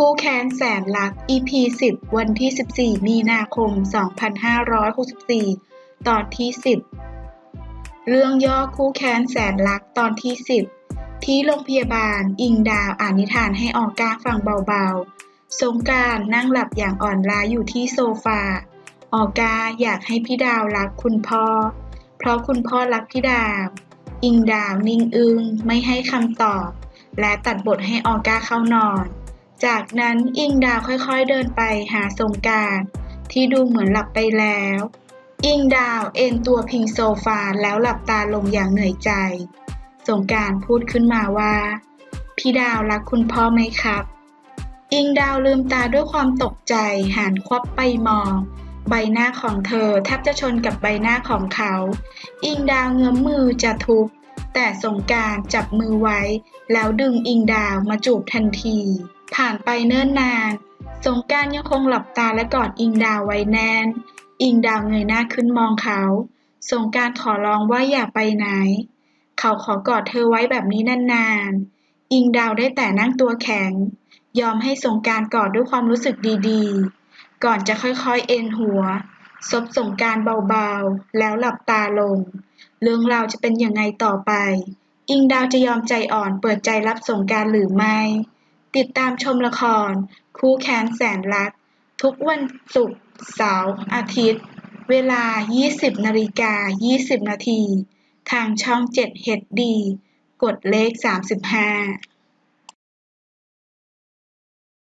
คู่แค้นแสนรัก EP 10 วันที่ 14 มีนาคม 2564 ตอนที่ 10 เรื่องย่อคู่แค้นแสนรักตอนที่ 10 ที่โรงพยาบาล อิงดาวอ่านนิทานให้ออก้าฟังเบาๆ สงการนั่งหลับอย่างอ่อนล้าอยู่ที่โซฟา ออก้าอยากให้พี่ดาวรักคุณพ่อ เพราะคุณพ่อรักพี่ดาว อิงดาวนิ่งอึงไม่ให้คำตอบ และตัดบทให้ออก้าเข้านอน จากนั้นอิงดาวค่อยๆเดินไปหาสงการที่ดูเหมือนหลับไปแล้ว อิงดาวเอนตัวพิงโซฟาแล้วหลับตาลงอย่างเหนื่อยใจ สงการพูดขึ้นมาว่า พี่ดาวรักคุณพ่อไหมครับ อิงดาวลืมตาด้วยความตกใจหันควับไปมอง ใบหน้าของเธอแทบจะชนกับใบหน้าของเขา อิงดาวเงื้อมมือจะทุบ แต่สงการจับมือไว้ แล้วดึงอิงดาวมาจูบทันที ผ่านไปเนิ่นนาน สงการยังคงหลับตาและกอดอิงดาวไว้แน่น อิงดาวเงยหน้าขึ้นมองเขา สงการขอร้องว่าอย่าไปไหน เขาขอกอดเธอไว้แบบนี้นานๆ อิงดาวได้แต่นั่งตัวแข็ง ยอมให้สงการกอดด้วยความรู้สึกดีๆ ก่อนจะค่อยๆ เอ็นหัว ซบสงกรารเบา ๆ แล้วหลับตาลง เรื่องราวจะเป็นยังไงต่อไป อิงดาวจะยอมใจอ่อนเปิดใจรับสงกรารหรือไม่ ติดตามชมละคร คู่แค้นแสนรัก ทุกวันศุกร์เสาร์อาทิตย์ เวลา 20นาฬิกา20 นาที ทางช่อง 7 HD กดเลข 35